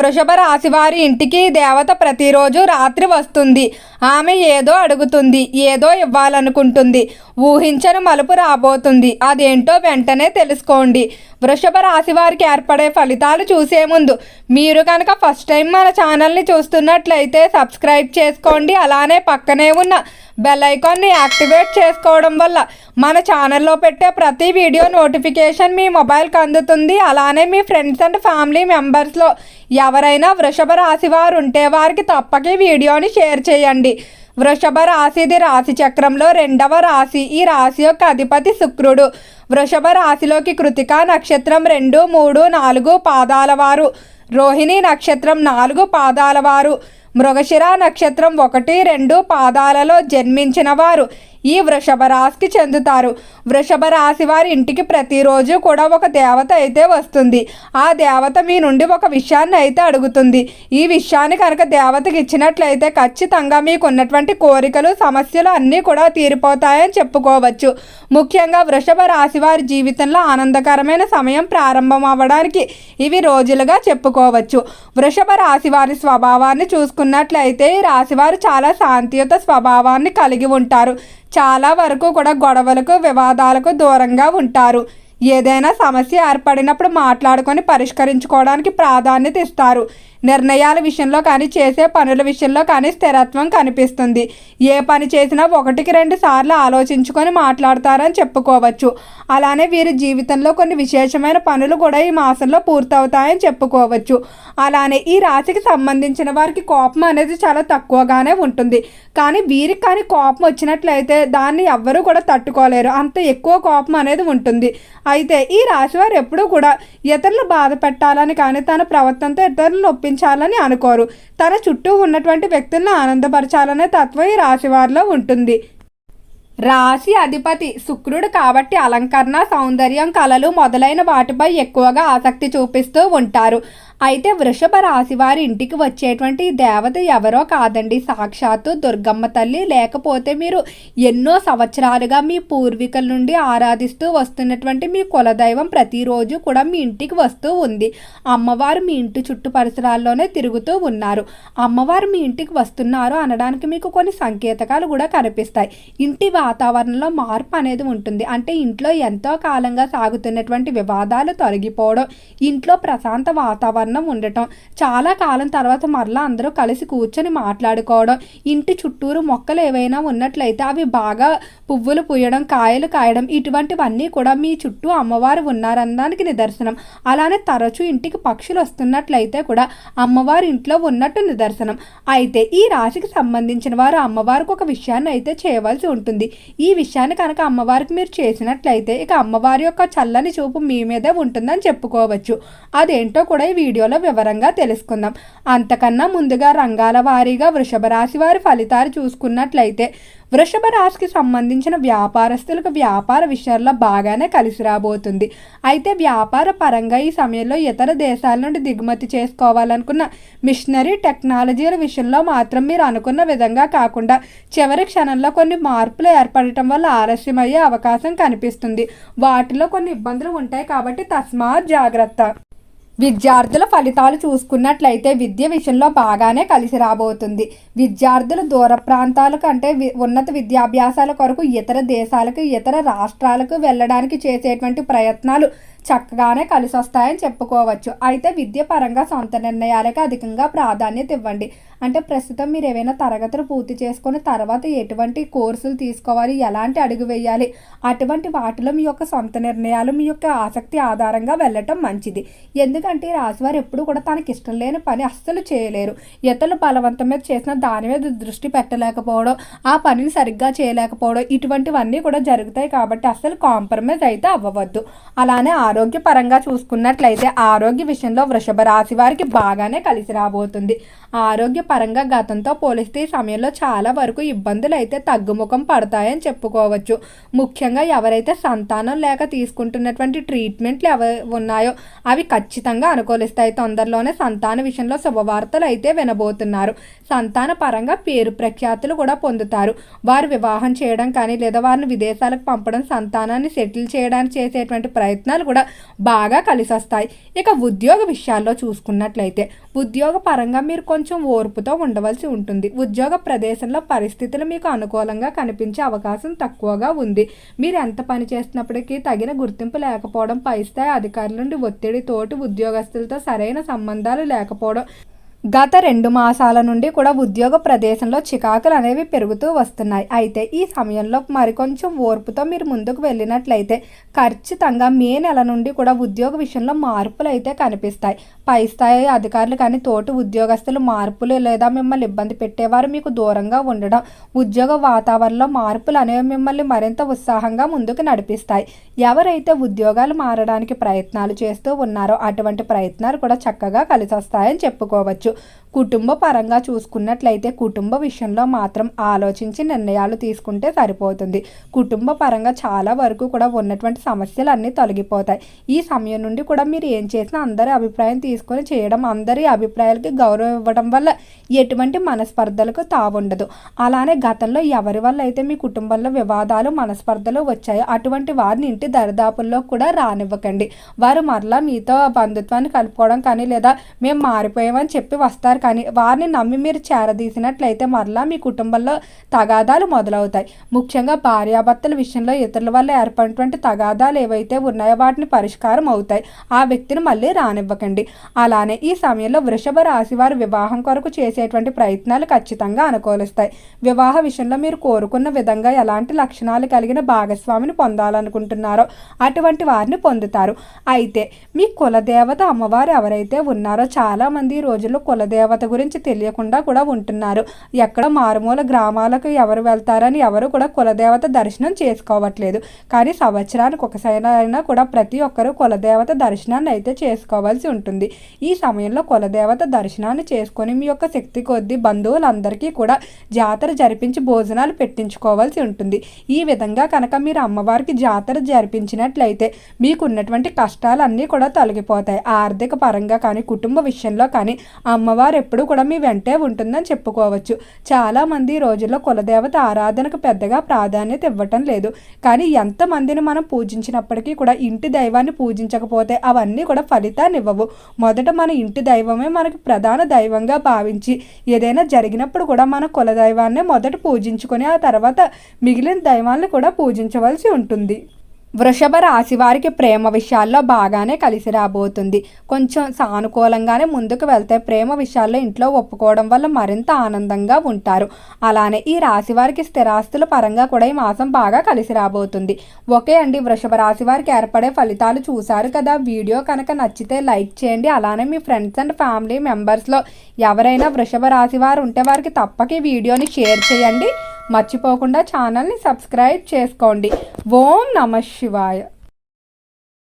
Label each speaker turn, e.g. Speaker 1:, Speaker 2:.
Speaker 1: వృషభ రాశి వారి ఇంటికి దేవత ప్రతిరోజు రాత్రి వస్తుంది. ఆమె ఏదో అడుగుతుంది ఏదో ఇవ్వాలనుకుంటుంది. ఊహించని మలుపు రాబోతుంది. అదేంటో వెంటనే తెలుసుకోండి. వృషభ రాశి వారికి ఏర్పడే ఫలితాలు చూసే ముందు మీరు కనుక ఫస్ట్ టైం మన ఛానల్ని చూస్తున్నట్లయితే సబ్స్క్రైబ్ చేసుకోండి. అలానే పక్కనే ఉన్న బెల్ ఐకాన్ని యాక్టివేట్ చేసుకోవడం వల్ల మన ఛానల్లో పెట్టే ప్రతి వీడియో నోటిఫికేషన్ మీ మొబైల్కి అందుతుంది. అలానే మీ ఫ్రెండ్స్ అండ్ ఫ్యామిలీ మెంబర్స్లో ఎవరైనా వృషభ రాశి వారు ఉంటే వారికి తప్పక వీడియోని షేర్ చేయండి. వృషభ రాశిది రాశి చక్రంలో రెండవ రాశి. ఈ రాశి యొక్క అధిపతి శుక్రుడు. వృషభ రాశిలోకి కృతికా నక్షత్రం రెండు మూడు నాలుగు పాదాల వారు. రోహిణి నక్షత్రం నాలుగు పాదాల వారు. మృగశిర నక్షత్రం ఒకటి రెండు పాదాలలో జన్మించిన వారు. ఈ వృషభ రాశికి చెందుతారు. వృషభ రాశి వారి ఇంటికి ప్రతిరోజు కూడా ఒక దేవత అయితే వస్తుంది. ఆ దేవత మీ నుండి ఒక విషయాన్ని అయితే అడుగుతుంది. ఈ విషయాన్ని కనుక దేవతకి ఇచ్చినట్లయితే ఖచ్చితంగా మీకు ఉన్నటువంటి కోరికలు సమస్యలు అన్నీ కూడా తీరిపోతాయని చెప్పుకోవచ్చు. ముఖ్యంగా వృషభ రాశి వారి జీవితంలో ఆనందకరమైన సమయం ప్రారంభం అవ్వడానికి ఇవి రోజులుగా చెప్పుకోవచ్చు. వృషభ రాశి వారి స్వభావాన్ని చూసుకున్నట్లయితే ఈ రాశివారు చాలా శాంతియుత స్వభావాన్ని కలిగి ఉంటారు. చాలా వరకు కూడా గొడవలకు వివాదాలకు దూరంగా ఉంటారు. ఏదైనా సమస్య ఏర్పడినప్పుడు మాట్లాడుకొని పరిష్కరించుకోవడానికి ప్రాధాన్యత ఇస్తారు. నిర్ణయాల విషయంలో కానీ చేసే పనుల విషయంలో కానీ స్థిరత్వం కనిపిస్తుంది. ఏ పని చేసినా ఒకటికి రెండు సార్లు ఆలోచించుకొని మాట్లాడతారని చెప్పుకోవచ్చు. అలానే వీరి జీవితంలో కొన్ని విశేషమైన పనులు కూడా ఈ మాసంలో పూర్తవుతాయని చెప్పుకోవచ్చు. అలానే ఈ రాశికి సంబంధించిన వారికి కోపం అనేది చాలా తక్కువగానే ఉంటుంది. కానీ వీరికి కానీ కోపం వచ్చినట్లయితే దాన్ని ఎవ్వరూ కూడా తట్టుకోలేరు. అంత ఎక్కువ కోపం అనేది ఉంటుంది. అయితే ఈ రాశి వారు ఎప్పుడూ కూడా ఇతరులు బాధ పెట్టాలని కానీ తన ప్రవర్తనతో ఇతరులను ఒప్పించాలని అనుకోరు. తన చుట్టూ ఉన్నటువంటి వ్యక్తులను ఆనందపరచాలనే తత్వం ఈ రాశివారిలో ఉంటుంది. రాశి అధిపతి శుక్రుడు కాబట్టి అలంకరణ సౌందర్యం కళలు మొదలైన వాటిపై ఎక్కువగా ఆసక్తి చూపిస్తూ ఉంటారు. అయితే వృషభ రాశి వారి ఇంటికి వచ్చేటువంటి దేవత ఎవరో కాదండి. సాక్షాత్తు దుర్గమ్మ తల్లి. లేకపోతే మీరు ఎన్నో సంవత్సరాలుగా మీ పూర్వీకుల నుండి ఆరాధిస్తూ వస్తున్నటువంటి మీ కులదైవం ప్రతిరోజు కూడా మీ ఇంటికి వస్తూ ఉంది. అమ్మవారు మీ ఇంటి చుట్టూ పరిసరాల్లోనే తిరుగుతూ ఉన్నారు. అమ్మవారు మీ ఇంటికి వస్తున్నారు అనడానికి మీకు కొన్ని సంకేతకాలు కూడా కనిపిస్తాయి. ఇంటి వాతావరణంలో మార్పు అనేది ఉంటుంది. అంటే ఇంట్లో ఎంతో కాలంగా సాగుతున్నటువంటి వివాదాలు తొలగిపోవడం ఇంట్లో ప్రశాంత వాతావరణం ఉండటం చాలా కాలం తర్వాత మరలా అందరూ కలిసి కూర్చొని మాట్లాడుకోవడం ఇంటి చుట్టూరు మొక్కలు ఏవైనా ఉన్నట్లయితే అవి బాగా పువ్వులు పూయడం కాయలు కాయడం ఇటువంటివన్నీ కూడా మీ చుట్టూ అమ్మవారు ఉన్నారనడానికి నిదర్శనం. అలానే తరచూ ఇంటికి పక్షులు వస్తున్నట్లయితే కూడా అమ్మవారు ఇంట్లో ఉన్నట్టు నిదర్శనం. అయితే ఈ రాశికి సంబంధించిన వారు అమ్మవారికి ఒక విషయాన్ని అయితే చేయవలసి ఉంటుంది. ఈ విషయాన్ని కనుక అమ్మవారికి మీరు చేసినట్లయితే ఇక అమ్మవారి యొక్క చల్లని చూపు మీ మీదే ఉంటుందని చెప్పుకోవచ్చు. అదేంటో కూడా ఈ వీడియోలో వివరంగా తెలుసుకుందాం. అంతకన్నా ముందుగా రంగాల వారీగా వృషభ రాశి వారి ఫలితాలు చూసుకున్నట్లయితే వృషభ రాశికి సంబంధించిన వ్యాపారస్తులకు వ్యాపార విషయాల్లో బాగానే కలిసి రాబోతుంది. అయితే వ్యాపార పరంగా ఈ సమయంలో ఇతర దేశాల నుండి దిగుమతి చేసుకోవాలనుకున్న మిషనరీ టెక్నాలజీల విషయంలో మాత్రం మీరు అనుకున్న విధంగా కాకుండా చివరి క్షణంలో కొన్ని మార్పులు ఏర్పడటం వల్ల ఆలస్యమయ్యే అవకాశం కనిపిస్తుంది. వాటిలో కొన్ని ఇబ్బందులు ఉంటాయి కాబట్టి తస్మాత్ జాగ్రత్త. విద్యార్థుల ఫలితాలు చూసుకున్నట్లయితే విద్య విషయంలో బాగానే కలిసి రాబోతుంది. విద్యార్థులు దూర ప్రాంతాల కంటే వి- ఉన్నత విద్యాభ్యాసాల కొరకు ఇతర దేశాలకు ఇతర రాష్ట్రాలకు వెళ్ళడానికి చేసేటువంటి ప్రయత్నాలు చక్కగానే కలిసి వస్తాయని చెప్పుకోవచ్చు. అయితే విద్య పరంగా సొంత నిర్ణయాలకు అధికంగా ప్రాధాన్యత ఇవ్వండి. అంటే ప్రస్తుతం మీరు ఏవైనా తరగతులు పూర్తి చేసుకుని తర్వాత ఎటువంటి కోర్సులు తీసుకోవాలి ఎలాంటి అడుగు వేయాలి అటువంటి వాటిలో మీ యొక్క సొంత నిర్ణయాలు మీ యొక్క ఆసక్తి ఆధారంగా వెళ్ళటం మంచిది. ఎందుకంటే ఈ రాశివారు ఎప్పుడు కూడా తనకి ఇష్టం లేని పని అస్సలు చేయలేరు. ఇతరులు బలవంతం మీద చేసిన దాని మీద దృష్టి పెట్టలేకపోవడం ఆ పనిని సరిగ్గా చేయలేకపోవడం ఇటువంటివన్నీ కూడా జరుగుతాయి కాబట్టి అస్సలు కాంప్రమైజ్ అయితే అవ్వవద్దు. అలానే ఆరోగ్యపరంగా చూసుకున్నట్లయితే ఆరోగ్య విషయంలో వృషభ రాశి వారికి బాగానే కలిసి రాబోతుంది. ఆరోగ్య పరంగా గతంతో పోలిస్తే ఈ సమయంలో చాలా వరకు ఇబ్బందులు అయితే తగ్గుముఖం పడతాయని చెప్పుకోవచ్చు. ముఖ్యంగా ఎవరైతే సంతానం లేక తీసుకుంటున్నటువంటి ట్రీట్మెంట్లు ఎవ ఉన్నాయో అవి ఖచ్చితంగా అనుకూలిస్తాయి. తొందరలోనే సంతాన విషయంలో శుభవార్తలు అయితే వినబోతున్నారు. సంతాన పరంగా పేరు ప్రఖ్యాతులు కూడా పొందుతారు. వారు వివాహం చేయడం కానీ లేదా వారిని విదేశాలకు పంపడం సంతానాన్ని సెటిల్ చేయడానికి చేసేటువంటి ప్రయత్నాలు కూడా బాగా కలిసి వస్తాయి ఇక ఉద్యోగ విషయాల్లో చూసుకున్నట్లయితే ఉద్యోగ పరంగా మీరు కొంచెం ఓర్పు ఓర్పుతో ఉండవలసి ఉంటుంది. ఉద్యోగ ప్రదేశంలో పరిస్థితులు మీకు అనుకూలంగా కనిపించే అవకాశం తక్కువగా ఉంది. మీరు ఎంత పని చేస్తున్నప్పటికీ తగిన గుర్తింపు లేకపోవడం పై స్థాయి అధికారుల నుండి ఒత్తిడి తోటి ఉద్యోగస్తులతో సరైన సంబంధాలు లేకపోవడం గత రెండు మాసాల నుండి కూడా ఉద్యోగ ప్రదేశంలో చికాకులు అనేవి పెరుగుతూ వస్తున్నాయి. అయితే ఈ సమయంలో మరికొంచెం ఓర్పుతో మీరు ముందుకు వెళ్ళినట్లయితే ఖచ్చితంగా మే నెల నుండి కూడా ఉద్యోగ విషయంలో మార్పులు అయితే కనిపిస్తాయి. పై స్థాయి అధికారులు కానీ తోటి ఉద్యోగస్తులు మార్పులు లేదా మిమ్మల్ని ఇబ్బంది పెట్టేవారు మీకు దూరంగా ఉండడం ఉద్యోగ వాతావరణంలో మార్పులు అనేవి మిమ్మల్ని మరింత ఉత్సాహంగా ముందుకు నడిపిస్తాయి. ఎవరైతే ఉద్యోగాలు మారడానికి ప్రయత్నాలు చేస్తూ ఉన్నారో అటువంటి ప్రయత్నాలు కూడా చక్కగా కలిసొస్తాయని చెప్పుకోవచ్చు. చెప్పుకోవచ్చు కుటుంబ పరంగా చూసుకున్నట్లయితే కుటుంబ విషయంలో మాత్రం ఆలోచించి నిర్ణయాలు తీసుకుంటే సరిపోతుంది. కుటుంబ పరంగా చాలా వరకు కూడా ఉన్నటువంటి సమస్యలు అన్నీ తొలగిపోతాయి. ఈ సమయం నుండి కూడా మీరు ఏం చేసినా అందరి అభిప్రాయం తీసుకొని చేయడం అందరి అభిప్రాయాలకి గౌరవం ఇవ్వడం వల్ల ఎటువంటి మనస్పర్ధలకు తావుండదు. అలానే గతంలో ఎవరి వల్ల అయితే మీ కుటుంబంలో వివాదాలు మనస్పర్ధలు వచ్చాయో అటువంటి వారిని ఇంటి దరిదాపుల్లో కూడా రానివ్వకండి. వారు మరలా మీతో బంధుత్వాన్ని కలుపుకోవడం కానీ లేదా మేము మారిపోయామని చెప్పి వస్తారు కానీ వారిని నమ్మి మీరు చేరదీసినట్లయితే మరలా మీ కుటుంబంలో తగాదాలు మొదలవుతాయి. ముఖ్యంగా భార్యాభర్తల విషయంలో ఇతరుల వల్ల ఏర్పడినటువంటి తగాదాలు ఏవైతే ఉన్నాయో వాటిని పరిష్కారం అవుతాయి. ఆ వ్యక్తిని మళ్ళీ రానివ్వకండి. అలానే ఈ సమయంలో వృషభ రాశి వారు వివాహం కొరకు చేసేటువంటి ప్రయత్నాలు ఖచ్చితంగా అనుకూలిస్తాయి. వివాహ విషయంలో మీరు కోరుకున్న విధంగా ఎలాంటి లక్షణాలు కలిగిన భాగస్వామిని పొందాలనుకుంటున్నారో అటువంటి వారిని పొందుతారు. అయితే మీ కులదేవత అమ్మవారు ఎవరైతే ఉన్నారో చాలామంది ఈ రోజుల్లో కులదేవత గురించి తెలియకుండా కూడా ఉంటున్నారు. ఎక్కడ మారుమూల గ్రామాలకు ఎవరు వెళ్తారని ఎవరు కూడా కులదేవత దర్శనం చేసుకోవట్లేదు. కానీ సంవత్సరానికి ఒకసారి అయినా కూడా ప్రతి ఒక్కరూ కులదేవత దర్శనాన్ని అయితే చేసుకోవాల్సి ఉంటుంది. ఈ సమయంలో కులదేవత దర్శనాన్ని చేసుకొని మీ యొక్క శక్తి కొద్దీ బంధువులందరికీ కూడా జాతర జరిపించి భోజనాలు పెట్టించుకోవాల్సి ఉంటుంది. ఈ విధంగా కనుక మీరు అమ్మవారికి జాతర జరిపించినట్లయితే మీకున్నటువంటి కష్టాలన్నీ కూడా తొలగిపోతాయి. ఆర్థిక పరంగా కానీ కుటుంబ విషయంలో కానీ అమ్మవారు ఎప్పుడు కూడా మీ వెంటే ఉంటుందని చెప్పుకోవచ్చు. చాలామంది ఈ రోజుల్లో కులదేవత ఆరాధనకు పెద్దగా ప్రాధాన్యత ఇవ్వటం లేదు. కానీ ఎంతమందిని మనం పూజించినప్పటికీ కూడా ఇంటి దైవాన్ని పూజించకపోతే అవన్నీ కూడా ఫలితాన్ని ఇవ్వవు. మొదట మన ఇంటి దైవమే మనకు ప్రధాన దైవంగా భావించి ఏదైనా జరిగినప్పుడు కూడా మన కులదైవాన్నే మొదట పూజించుకొని ఆ తర్వాత మిగిలిన దైవాలను కూడా పూజించవలసి ఉంటుంది. వృషభ రాశి వారికి ప్రేమ విషయాల్లో బాగానే కలిసి రాబోతుంది. కొంచెం సానుకూలంగానే ముందుకు వెళ్తే ప్రేమ విషయాల్లో ఇంట్లో ఒప్పుకోవడం వల్ల మరింత ఆనందంగా ఉంటారు. అలానే ఈ రాశి వారికి స్థిరాస్తుల పరంగా కూడా ఈ మాసం బాగా కలిసి రాబోతుంది. ఓకే అండి వృషభ రాశి వారికి ఏర్పడే ఫలితాలు చూశారు కదా. వీడియో కనుక నచ్చితే లైక్ చేయండి. అలానే మీ ఫ్రెండ్స్ అండ్ ఫ్యామిలీ మెంబర్స్లో ఎవరైనా వృషభ రాశి వారు ఉంటే వారికి తప్పక ఈ వీడియోని షేర్ చేయండి. మర్చిపోకుండా ఛానల్ని సబ్స్క్రైబ్ చేసుకోండి. ఓం నమ శివాయ.